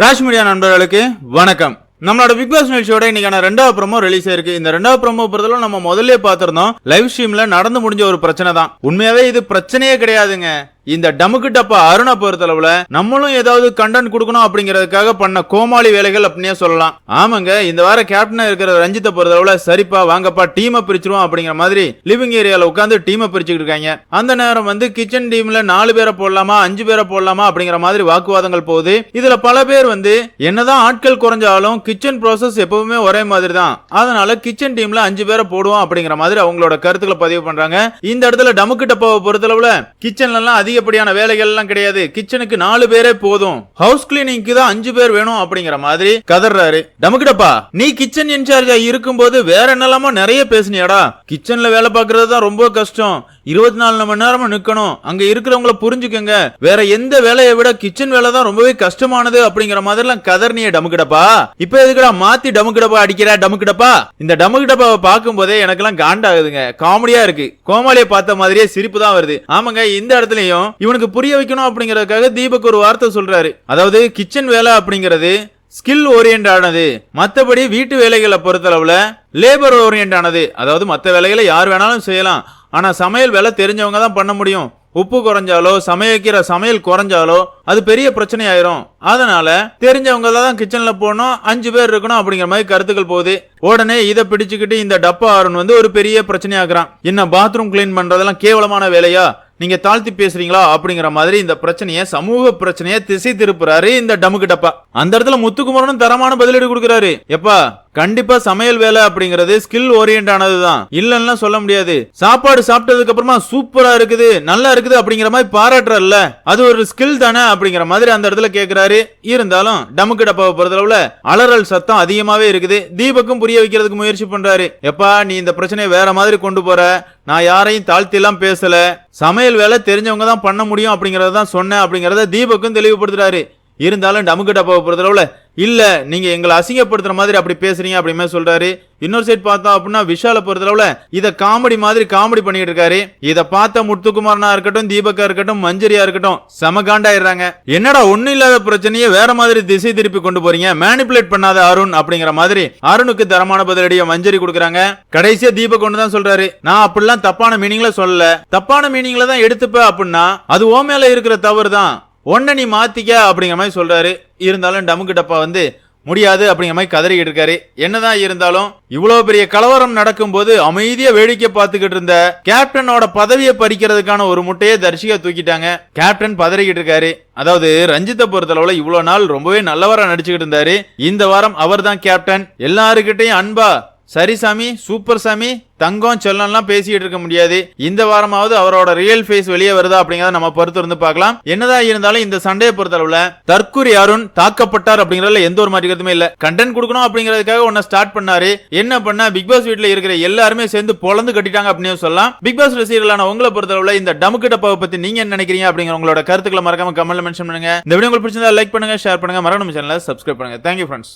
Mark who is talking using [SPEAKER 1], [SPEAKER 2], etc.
[SPEAKER 1] Raj media நண்பர்களுக்கு வணக்கம். நம்மளோட பிக் பாஸ் நிகழ்ச்சியோட இன்னைக்கான ரெண்டாவது ப்ரோமோ ரிலீஸ் ஆயிருக்கு இந்த ரெண்டாவது ப்ரோமோ பொறுத்தல நம்ம முதல்ல பார்த்திருந்தோம். லைவ் ஸ்ட்ரீம்ல நடந்து முடிஞ்ச ஒரு பிரச்சனை தான். உண்மையாவே இது பிரச்சனையே கிடையாதுங்க. இந்த டமுக்கு டப்பா அருணை பொறுத்தளவுல நம்மளும் ஏதாவது கண்டென்ட் கொடுக்கணும் அப்படிங்கறதுக்காக பண்ண கோமாளி வேலைகள் அப்படின்னே சொல்லலாம். ஆமாங்க இந்த வார கேப்டனா இருக்கிற ரஞ்சித்தை பொறுத்தளவுல சரிப்பா வாங்கப்பா டீமை பிரிச்சிருவோம் அப்படிங்கிற மாதிரி லிவிங் ஏரியால உட்காந்து டீமை பிரிச்சுக்கிட்டு இருக்காங்க. அந்த நேரம் வந்து கிச்சன் டீம்ல நாலு பேரை போடலாமா அஞ்சு பேரை போடலாமா அப்படிங்கிற மாதிரி வாக்குவாதங்கள் போகுது. இதுல பல பேர் வந்து என்னதான் ஆட்கள் குறைஞ்சாலும் கிச்சன் ப்ராசஸ் எப்பவுமே ஒரே மாதிரி தான் அதனால கிச்சன் டீம்ல அஞ்சு பேரை போடுவோம் அப்படிங்கிற மாதிரி அவங்களோட கருத்துக்களை பதிவு பண்றாங்க. இந்த இடத்துல டமுக்கு டப்பாவை பொறுத்தளவுல கிச்சன்ல எல்லாம் அதிகப்படியான வேலைகள் எல்லாம் கிடையாது. கிச்சனுக்கு நாலு பேரே போதும். ஹவுஸ் கிளீனிங்க்கு தான் அஞ்சு பேர் வேணும் அப்படிங்கிற மாதிரி கதறாரு டமுக்கு டப்பா நீ கிச்சன் இன்சார்ஜா இருக்கும்போது வேற என்னெல்லாமோ நிறைய பேசுனியாடா. கிச்சன்ல வேலை பாக்குறது தான் ரொம்ப கஷ்டம். இருபத்தி நாலு மணி நேரமும் நிக்கணும். அங்க இருக்கிறவங்கள புரிஞ்சுக்கங்க. வேற எந்த வேலையை விட கிச்சன் வேலை தான் ரொம்பவே கஷ்டமானது அப்படிங்கிற மாதிரிலாம் கதர்னிய டமுக்கிடப்பா. இப்ப எதுக்குடா மாத்தி டமுக்கிடப்பா அடிக்கிற டமுக்கிடப்பா? இந்த டமுக்கிடப்பாவை பார்க்கும் போதே எனக்கெல்லாம் காண்டாகுதுங்க. காமெடியா இருக்கு. கோமாளியை பார்த்த மாதிரியே சிரிப்பு தான் வருது. ஆமாங்க இந்த இடத்துலயும் இவனுக்கு புரிய வைக்கணும் அப்படிங்கறதுக்காக தீபக் ஒரு வார்த்தை சொல்றாரு. அதாவது கிச்சன் வேலை அப்படிங்கிறது ஸ்கில் ஓரியன்ட் ஆனது. வீட்டு வேலைகளை பொறுத்தளவுல லேபர் ஓரியன்ட் ஆனது. அதாவது மற்ற வேலைகளை யார் வேணாலும் செய்யலாம். ஆனால் சமையல் வேலை தெரிஞ்சவங்க தான் பண்ண முடியும். உப்பு குறைஞ்சாலோ சமைக்கிற சமையல் குறைஞ்சாலோ அது பெரிய பிரச்சனை ஆயிரும் அதனால தெரிஞ்சவங்க தான் கிச்சன்ல போகணும் அஞ்சு பேர் இருக்கணும் அப்படிங்கிற மாதிரி கருத்துக்கள் போகுது. உடனே இதை பிடிச்சுக்கிட்டு இந்த டப்பா அருண் வந்து ஒரு பெரிய பிரச்சனையாக்குறான். என்ன பாத்ரூம் கிளீன் பண்றதெல்லாம் கேவலமான வேலையா? நீங்க தாழ்த்தி பேசுறீங்களா? அப்படிங்கிற மாதிரி இந்த பிரச்சனைய சமூக பிரச்சனைய திசை திருப்புறாரு இந்த டமுக்கு டப்பா. அந்த இடத்துல முத்துக்குமரனும் தரமான பதிலடி கொடுக்குறாரு. எப்பா கண்டிப்பா சமையல் வேலை அப்படிங்கிறது ஸ்கில் ஓரியன்ட் ஆனதுதான். இல்லன்னா சொல்ல முடியாது. சாப்பாடு சாப்பிட்டதுக்கு அப்புறமா சூப்பரா இருக்குது நல்லா இருக்குது அப்படிங்கிற மாதிரி பாராட்டுறல்ல. அது ஒரு ஸ்கில் தானே அப்படிங்கிற மாதிரி அந்த இடத்துல கேக்குறாரு. இருந்தாலும் டமுக்கு டப்பாவை பொறுத்தளவுல அலறல் சத்தம் அதிகமாவே இருக்குது. தீபக்கும் புரிய வைக்கிறதுக்கு முயற்சி பண்றாரு. எப்பா நீ இந்த பிரச்சனையை வேற மாதிரி கொண்டு போற. நான் யாரையும் தாழ்த்தி எல்லாம் பேசல. சமையல் வேலை தெரிஞ்சவங்க தான் பண்ண முடியும் அப்படிங்கறத தான் சொன்னேன் அப்படிங்கறத தீபக்கும் தெளிவுபடுத்துறாரு. இருந்தாலும் டமுக்கு டப்பாவை பொறுத்தளவுல இல்லை நீங்கள் எங்களை அசிங்கப்படுத்துகிற மாதிரி அப்படி பேசுறீங்க அப்படிமே சொல்கிறாரு இன்னொரு சைட் பார்த்தோம் அப்படின்னா விஷால பொறுத்தளவில் இதை காமெடி மாதிரி காமெடி பண்ணிட்டு இருக்காரு. இதை பார்த்த முத்துக்குமாரனா இருக்கட்டும் தீபக்கா இருக்கட்டும் மஞ்சரியா இருக்கட்டும் சமகாண்டாயிடுறாங்க என்னடா ஒன்றும் இல்லாத பிரச்சனையை வேற மாதிரி திசை திருப்பி கொண்டு போறீங்க? மேனிபுலேட் பண்ணாத அருண் அப்படிங்கிற மாதிரி அருணுக்கு தரமான பதிலடியை மஞ்சரி கொடுக்குறாங்க. கடைசியா தீபக் ஒன்று தான் சொல்றாரு. நான் அப்படிலாம் தப்பான மீனிங்ல சொல்லல. தப்பான மீனிங்ல தான் எடுத்துப்ப அப்படின்னா அது ஓ மேல இருக்கிற தவறு தான் ஒன்றை நீ மாற்றிக்க அப்படிங்கிற மாதிரி சொல்கிறாரு இருந்தாலும் டமுக்கு டப்பா வந்து முடியாது அப்படிங்கிற மாதிரி கதறிக்கிட்டு இருக்காரு. என்னதான் இருந்தாலும் இவ்வளவு பெரிய கலவரம் நடக்கும்போது அமைதியா வேடிக்கை பார்த்துக்கிட்டு இருந்த கேப்டனோட பதவியை பறிக்கிறதுக்கான ஒரு முட்டையை தரிசிக்க தூக்கிட்டாங்க. கேப்டன் பதறிக்கிட்டு இருக்காரு. அதாவது ரஞ்சித்தை பொறுத்தளவுல இவ்வளவு நாள் ரொம்பவே நல்லவரா நடிச்சுக்கிட்டு இருந்தாரு. இந்த வாரம் அவர் தான் கேப்டன். எல்லாருக்கிட்டையும் அன்பா சரி சாமி சூப்பர் சாமி தங்கம் செல்லம்லாம் பேசிட்டு இருக்க முடியாது. இந்த வாரமாவது அவரோட ரியல் ஃபேஸ் வெளியே வருதா அப்படிங்கறத நம்ம பொறுத்து இருந்து பார்க்கலாம். என்னதான் இருந்தாலும் இந்த சண்டையை பொறுத்தளவுல தற்கூரி அருண் தாக்கப்பட்டார் அப்படிங்கறதுல எந்த ஒரு மாற்று இல்ல. கண்டென்ட் கொடுக்கணும் அப்படிங்கறதுக்காக ஒன்ன ஸ்டார்ட் பண்ணாரு. என்ன பண்ண பிக் பாஸ் வீட்டுல இருக்கிற எல்லாருமே சேர்ந்து பொழந்து கட்டிட்டாங்க அப்படின்னு சொல்லலாம். பிக் பாஸ் ரசிகர்களான உங்களை பொறுத்தளவுல இந்த டமுக்கு டப்பாவை பத்தி நீங்க என்ன நினைக்கிறீங்க அப்படிங்கிற உங்களோட கருத்துக்களை மறக்காம கமெண்ட்ல மென்ஷன் பண்ணுங்க. இந்த வீடியோ உங்களுக்கு பிடிச்சிருந்தா லைக் பண்ணுங்க ஷேர் பண்ணுங்க. மறக்காம சேனலை சப்ஸ்கிரைப் பண்ணுங்க. Thank you friends